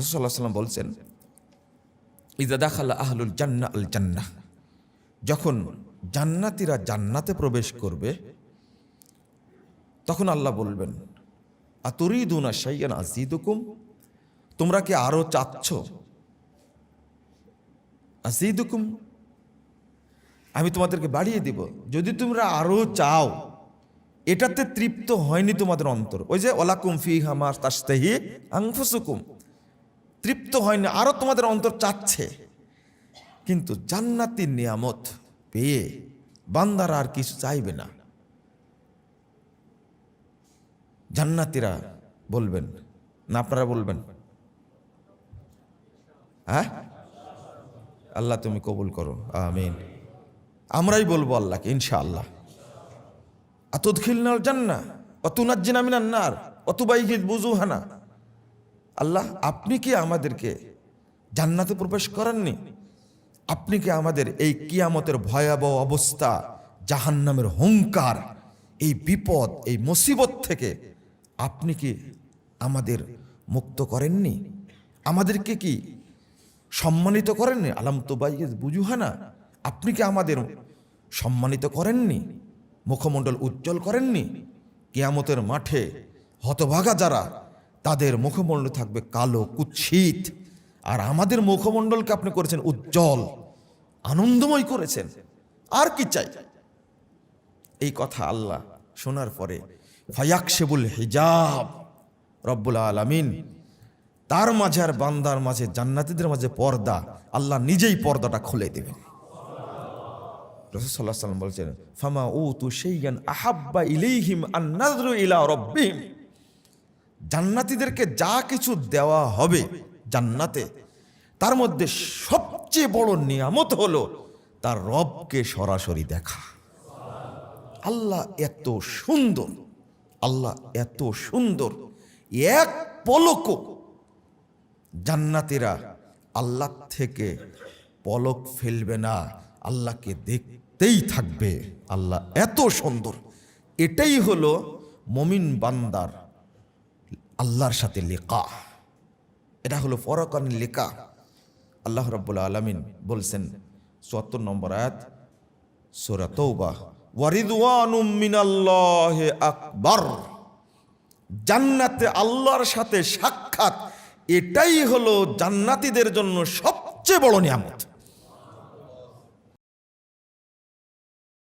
রসুল্লাহ সাল্লাম বলছেন ইদা দাখাল আহলুল জান্না আল জান্নাহ। যখন জান্নাতিরা জান্নাতে প্রবেশ করবে, তখন আল্লাহ বলবেন আতুরি আতুরিদুনা সাইয়ান আজিদুকুম তোমরা কি আরও চাচ্ছ? আজিদুকুম আমি তোমাদেরকে বাড়িয়ে দিব। যদি তোমরা আরও চাও, এটাতে তৃপ্ত হয়নি তোমাদের অন্তর। ওই যে ওলাকুম ফি হামার তাস্তেহি আংফুসুকুম তৃপ্ত হয়নি আরও তোমাদের অন্তর চাচ্ছে। কিন্তু জান্নাতির নিয়ামত পেয়ে বান্দারা আর কিছু চাইবে না। জান্নাতিরা বলবেন, না আপনারা বলবেন? হ্যাঁ? আল্লাহ তুমি কবুল করো, আমিন। আমরাই বলব আল্লাহকে, ইনশাআল্লাহ। আতুদখিলনাল জান্না অতুনাজ্জিনা মিনান নার অতুবাইহিদ বুজুহানা আল্লাহ, আপনি কি আমাদেরকে জান্নাতে প্রবেশ করাননি? আপনি কি আমাদের এই কিয়ামতের ভয়াবহ অবস্থা, জাহান্নামের হুঙ্কার এই বিপদ, এই মুসিবত থেকে আপনি কি আমাদের মুক্ত করেননি? আমাদেরকে কি সম্মানিত করেননি? আলাম তো বাইজ বুঝুহানা আপনি কি আমাদের সম্মানিত করেননি? মুখমণ্ডল উজ্জ্বল করেননি? কেয়ামতের মাঠে হতভাগা যারা তাদের মুখমণ্ডল থাকবে কালো, কুৎসিত। আর আমাদের মুখমণ্ডলকে আপনি করেছেন উজ্জ্বল, আনন্দময় করেছেন। আর কি চাই? এই কথা আল্লাহ শোনার পরে, ফায়াকশেবুল হিজাব, রব্বুল আলামিন, তার মাঝে আর বান্দার মাঝে, জান্নাতীদের মাঝে পর্দা, আল্লাহ নিজেই পর্দাটা খুলে দেবেন। রসুল্লাহ সাল্লাম বলছেন, ফামা ও তু সেইয়ান আহাব্বা ইলেইহিম আন্নাদরু ইলা রব্বিহিম। জান্নাতীদেরকে যা কিছু দেওয়া হবে জান্নাতে, তার মধ্যে সবচেয়ে বড় নিয়ামত হলো তার রবকে সরাসরি দেখা। আল্লাহ এত সুন্দর, আল্লাহ এত সুন্দর, এক পলক জান্নাতিরা আল্লাহ থেকে পলক ফেলবে না, আল্লাহকে দেখতেই থাকবে। আল্লাহ এত সুন্দর, এটাই হলো মমিন বান্দার আল্লাহর সাথে লেখা এটা হলো ফরকানের লেখা আল্লাহ রব্বুল আলমিন বলছেন, চুয়াত্তর নম্বর আয়াত, সোরা তৌবা আকবার। জান্নাতে আল্লাহর সাথে সাক্ষাৎ, এটাই হলো জান্নাতীদের জন্য সবচেয়ে বড় নিয়ামত।